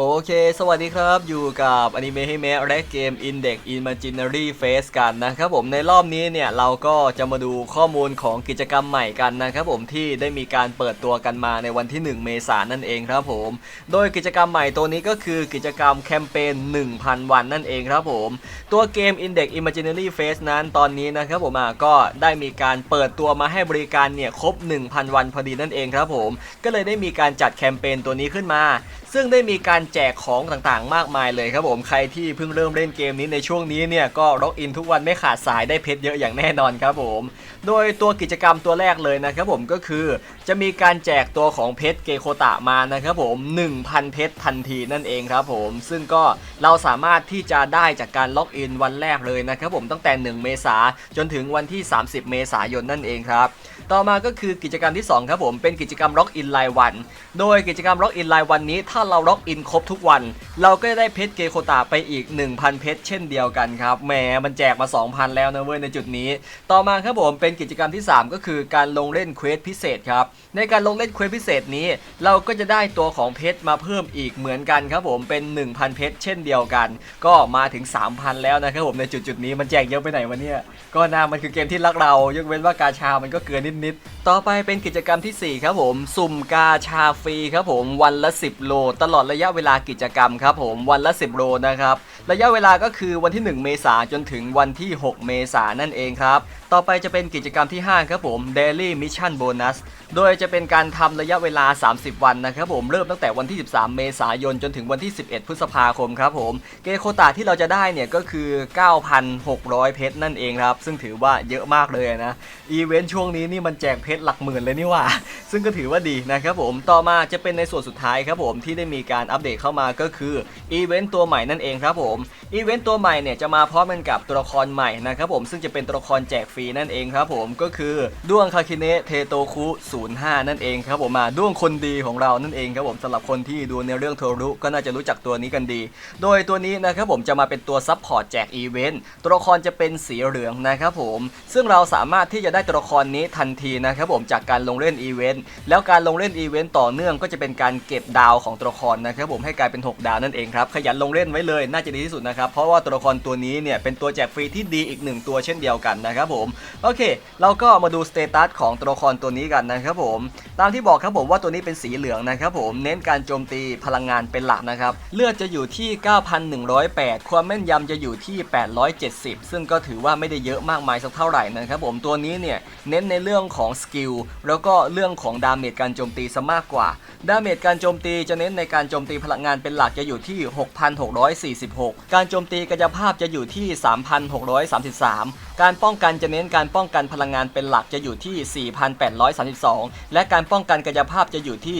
โอเค สวัสดีครับ อยู่กับอนิเมะให้แม้และเกม Index Imaginary Face กันนะครับผมในรอบนี้เนี่ย เราก็จะมาดูข้อมูลของกิจกรรมใหม่กันนะครับผมที่ได้มีการเปิดตัวกันมาในวันที่ 1 เมษายนนั่นเองครับผม โดยกิจกรรมใหม่ตัวนี้ก็คือกิจกรรมแคมเปญ 1,000 วันนั่นเองครับผม ตัวเกม Index Imaginary Face นั้นตอนนี้นะครับผมก็ได้มีการเปิดตัวมาให้บริการเนี่ยครบ 1,000 วันพอดีนั่นเองครับผม ก็เลยได้มีการจัดแคมเปญตัวนี้ขึ้นมา ซึ่งได้มีการแจกของต่างๆ มากมายเลยครับผมใครที่เพิ่งเริ่มเล่นเกมนี้ในช่วงนี้เนี่ยก็ล็อกอินทุกวันไม่ขาดสายได้เพชรเยอะอย่างแน่นอนครับผม โดยตัวกิจกรรมตัวแรกเลยนะครับผมก็คือ จะมีการแจกตัวของเพชรเกโคตะมานะครับผม 1,000 เพชรทันทีนั่นเองครับผม ซึ่งก็เราสามารถที่จะได้จากการล็อกอินวันแรกเลยนะครับผมตั้งแต่ 1 เมษาจนถึงวันที่ 30 เมษายนนั่นเองครับ ต่อมาก็คือกิจกรรมที่ 2 ครับผม เป็นกิจกรรมล็อกอินรายวัน โดยกิจกรรมล็อกอินรายวันนี้ ถ้าเราล็อกอินครบทุกวัน เราก็จะได้เพชรเกโคตาไปอีก 1,000 เพชรเช่นเดียวกันครับ แหม มันแจกมา 2,000 แล้วนะเว้ยในจุดนี้ ต่อมาครับผม เป็นกิจกรรมที่ 3 ก็คือการลงเล่นเควสพิเศษครับ ในการลงเล่นเควสพิเศษนี้ เราก็จะได้ตัวของเพชรมาเพิ่มอีกเหมือนกันครับผมเป็น 1,000 เพชรเช่นเดียวกัน ก็มาถึง 3,000 แล้วนะครับผมในจุดจุดนี้มันแจกเยอะไปไหนวะเนี่ยก็น่ามันคือเกมที่รักเรายกเว้นว่ากาชามันก็เกินนิดๆ ต่อไปเป็นกิจกรรมทีสี่ 4 ครับผม สุ่มกาชาฟรีครับผม วันละ 10 โล ตลอดระยะเวลากิจกรรมครับผมวันละ 10 โลนะครับ ระยะเวลาก็คือวันที่ 1 เมษายนจนถึงวันที่ 6 เมษายนนั่นเองครับ ต่อไปจะเป็นกิจกรรมที่ 5 ครับผม Daily Mission Bonus โดยจะเป็นการทำระยะเวลา 30 วันนะครับผมเริ่มตั้งแต่วันที่ 13 เมษายนจนถึงวันที่ 11 พฤษภาคมครับผมเกโคตาที่เราจะได้เนี่ยก็คือ 9,600 เพชรนั่นเองครับซึ่งถือว่าเยอะมากเลยนะอีเวนต์ช่วงนี้นี่มันแจกเพชรหลักหมื่นเลยนี่ว่า ซึ่งก็ถือว่าดีนะครับผมต่อมาจะเป็นในส่วนสุดท้ายครับผมที่ได้มีการอัปเดตเข้ามาก็คืออีเวนต์ตัวใหม่นั่นเองครับผมอีเวนต์ตัวใหม่เนี่ยจะมาพร้อมกันกับตัวละครใหม่นะครับผมซึ่งจะเป็นตัวละครแจกฟรีนั่นเองครับผมก็คือด้วงคาคิเนะเทโตคุ05 นั่นเองครับผมมาด้วงคนดีของเรานั่นเองครับผมสำหรับคนที่ดูในเรื่องโทรุก็น่าจะรู้จักตัวนี้กันดี โดยตัวนี้นะครับผมจะมาเป็นตัวซับพอร์ตแจกอีเวนต์ตัวละครจะเป็นสีเหลืองนะครับผมซึ่งเราสามารถที่จะได้ตัวละครนี้ทันทีนะครับผมจากการลงเล่นอีเวนต์แล้วการลงเล่นอีเวนต์ต่อเนื่องก็จะเป็นการเก็บดาวของตัวละครนะครับผมให้กลายเป็น 6 ดาวนั่นเองครับขยันลงเล่นไว้เลยน่าจะดีที่สุดนะครับเพราะว่าตัวละครตัวนี้เนี่ยเป็นตัวแจกฟรีที่ดีอีกหนึ่งตัวเช่นเดียวกันนะครับผมโอเค เราก็มาดูสเตตัสของตัวละครตัวนี้กันนะครับผมตามที่บอกครับผมว่าตัวนี้เป็นสีเหลืองนะครับผมเน้นการโจมตีพลังงานเป็นหลักนะครับเลือดจะอยู่ที่ 9,108 ความแม่นยำจะอยู่ที่ 870 ซึ่งก็ถือว่าไม่ได้เยอะมากมายสักเท่าไหร่นะครับผมตัวนี้เนี่ยเน้นในเรื่องของสกิลแล้วก็เรื่องของดาเมจการโจมตีซะมากกว่า ดาเมจการโจมตีจะเน้นในการโจมตีพลังงานเป็นหลักจะอยู่ที่ 6,646 การโจมตีกายภาพจะอยู่ที่ 3,633 การป้องกันจะเน้นการป้องกันพลังงานเป็นหลักจะอยู่ที่ 4,832 และการป้องกันกายภาพจะอยู่ที่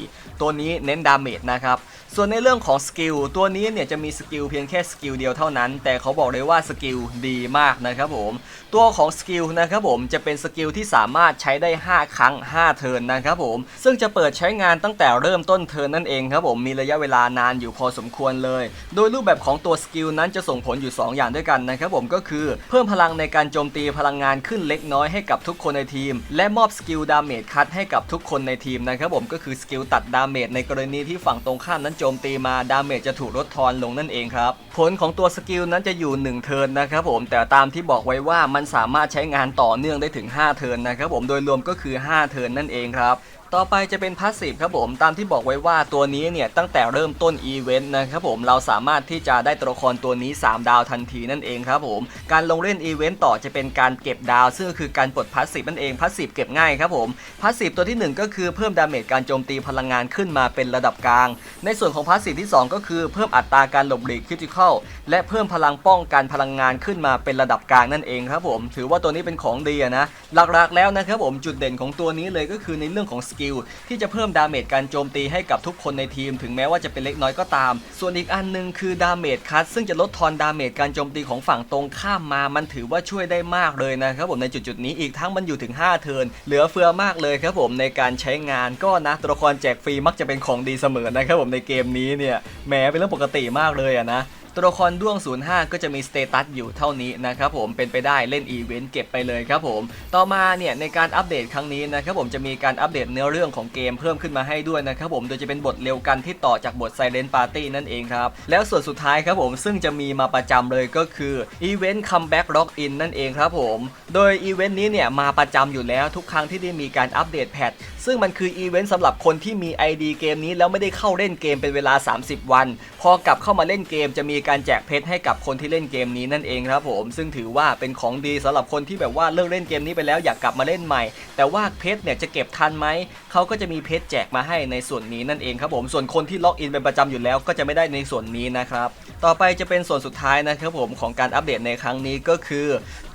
2,954 ตัวนี้เน้นดาเมจนะครับ ส่วนในเรื่องของสกิลตัวนี้เนี่ยจะมีสกิลเพียงแค่สกิลเดียวเท่านั้น แต่เขาบอกเลยว่าสกิลดีมากนะครับผม ตัวของสกิลนะครับผมจะเป็นสกิลที่สามารถใช้ได้ 5 ครั้ง 5 เทิร์นนะครับผม ซึ่งจะเปิดใช้งานตั้งแต่เริ่มต้นเทิร์นนั่นเองครับผมมีระยะเวลานานอยู่พอสมควรเลย โดยรูปแบบของตัวสกิลนั้นจะส่งผลอยู่ 2 อย่างด้วยกันนะครับผมก็คือ เพิ่มพลังในการโจมตีพลังงานขึ้นเล็กน้อยให้กับทุกคนในทีม และมอบสกิลดาเมจคัทให้กับทุกคนในทีมนะครับผมก็คือสกิลตัดดาเมจในกรณีที่ฝั่งตรงข้ามนั้นโจมตีมาดาเมจจะถูกลดทอนลงนั่นเองครับผลของตัวสกิลนั้นจะอยู่ 1 เทิร์นนะครับผมแต่ตามที่บอกไว้ว่ามันสามารถใช้งานต่อเนื่องได้ถึง 5 เทิร์นนะครับผมโดยรวมก็คือ 5 เทิร์นนั่นเองครับ ต่อไปจะเป็นพาสซีฟครับผมตามที่บอกไว้ว่าตัวนี้เนี่ยตั้งแต่เริ่มต้นอีเวนต์นะครับผมเราสามารถที่จะได้ตัวละครตัวนี้ 3 ดาวทันทีนั่นเองครับผมการลงเล่นอีเวนต์ต่อจะเป็นการเก็บดาว ซึ่งก็คือการปลดพาสซีฟนั่นเองพาสซีฟเก็บง่ายครับผมพาสซีฟตัวที่ 1 ก็คือเพิ่มดาเมจการโจมตีพลังงานขึ้นมาเป็นระดับกลาง ในส่วนของพาสซีฟที่ 2 ก็คือเพิ่มอัตราการหลบหลีกคริติคอลและเพิ่มพลังป้องกันพลังงานขึ้นมาเป็นระดับกลางนั่นเองครับผมถือว่าตัวนี้เป็นของดีนะหลักๆแล้วนะครับผมจุดเด่นของตัวนี้เลยก็คือในเรื่องของสกิลที่จะเพิ่มดาเมจการโจมตีให้กับทุกคนในทีม ถึงแม้ว่าจะเป็นเล็กน้อยก็ตาม ส่วนอีกอันหนึงคือดาเมจคัทซึ่งจะลดทอนดาเมจการโจมตีของฝั่งตรงข้ามมา มันถือว่าช่วยได้มากเลยนะครับผมในจุดๆนี้อีกทั้งมันอยู่ถึง 5 เทิร์นเหลือเฟือมากเลยครับผมในการใช้งานก็นะตัวละครแจกฟรีมักจะเป็นของดีเสมอนะครับผมในเกมนี้เนี่ยแหมเป็นเรื่องปกติมากเลยอะนะ ตัวละครด้วง 05 ก็จะมีสเตตัสอยู่เท่านี้นะครับผมเป็นไปได้เล่นอีเวนต์เก็บไปเลยครับผมต่อมาเนี่ยในการอัปเดตครั้งนี้นะครับผมจะมีการอัปเดตเนื้อเรื่องของเกมเพิ่มขึ้นมาให้ด้วยนะครับผมโดยจะเป็นบทเร็วกันที่ต่อจากบท Silent Party นั่นเองครับแล้วส่วนสุดท้ายครับผมซึ่งจะมีมาประจำเลยก็คืออีเวนต์ Comeback Log In นั่นเองครับผมโดยอีเวนต์นี้เนี่ยมาประจำอยู่แล้วทุกครั้งที่ได้มีการอัปเดตแพทซึ่งมันคืออีเวนต์สำหรับคนที่มี ID เกมนี้แล้วไม่ได้เข้าเล่นเกมเป็นเวลา 30 วัน พอกลับเข้ามาเล่นเกมจะมีการแจกเพชรให้กับคนที่เล่นเกมนี้นั่นเองครับผมซึ่งถือว่าเป็นของดีสำหรับคนที่แบบว่าเลิกเล่นเกมนี้ไปแล้วอยากกลับมาเล่นใหม่ แต่ว่าเพชรเนี่ยจะเก็บทันไหมเขาก็จะมีเพชรแจกมาให้ในส่วนนี้นั่นเองครับผมส่วนคนที่ล็อกอินเป็นประจำอยู่แล้วก็จะไม่ได้ในส่วนนี้นะครับต่อไปจะเป็นส่วนสุดท้ายนะครับผมของการอัปเดตในครั้งนี้ก็คือ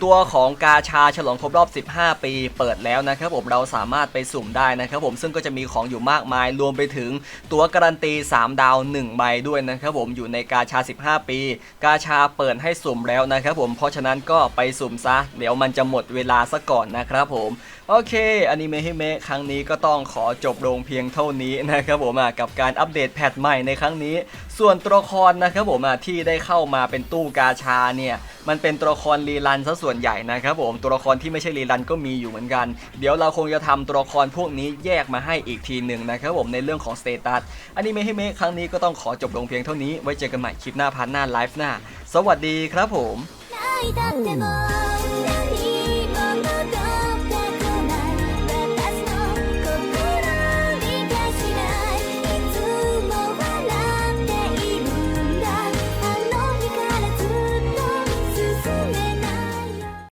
ตัวของกาชาฉลองครบรอบ 15 ปี เปิดแล้วนะครับผมเราสามารถไปสุ่มได้นะครับผมซึ่งก็จะมีของอยู่มากมายรวมไปถึงตัวการันตี 3 ดาว 1 ใบด้วยนะครับผมอยู่ในกาชา 15ปี กาชาเปิดให้สุ่มแล้วนะครับผมเพราะฉะนั้นก็ไปสุ่มซะ เดี๋ยวมันจะหมดเวลาซะก่อนนะครับผมโอเคอนิเมะให้เมะครั้งนี้ก็ต้องขอจบลงเพียงเท่านี้นะครับผมกับการอัปเดตแพทใหม่ในครั้งนี้ ส่วนตัวละครนะครับผมที่ได้เข้ามาเป็นตู้กาชาเนี่ย มันเป็นตัวละครรีรันซะส่วนใหญ่นะครับผมตัวละครที่ไม่ใช่รีรันก็มีอยู่เหมือนกัน เดี๋ยวเราคงจะทำตัวละครพวกนี้แยกมาให้อีกทีหนึ่งนะครับผมในเรื่องของสเตตัสอันนี้เมฆให้เมครั้งนี้ก็ต้องขอจบลงเพียงเท่านี้ไว้เจอกันใหม่คลิปหน้าพันหน้าไลฟ์หน้า สวัสดีครับผม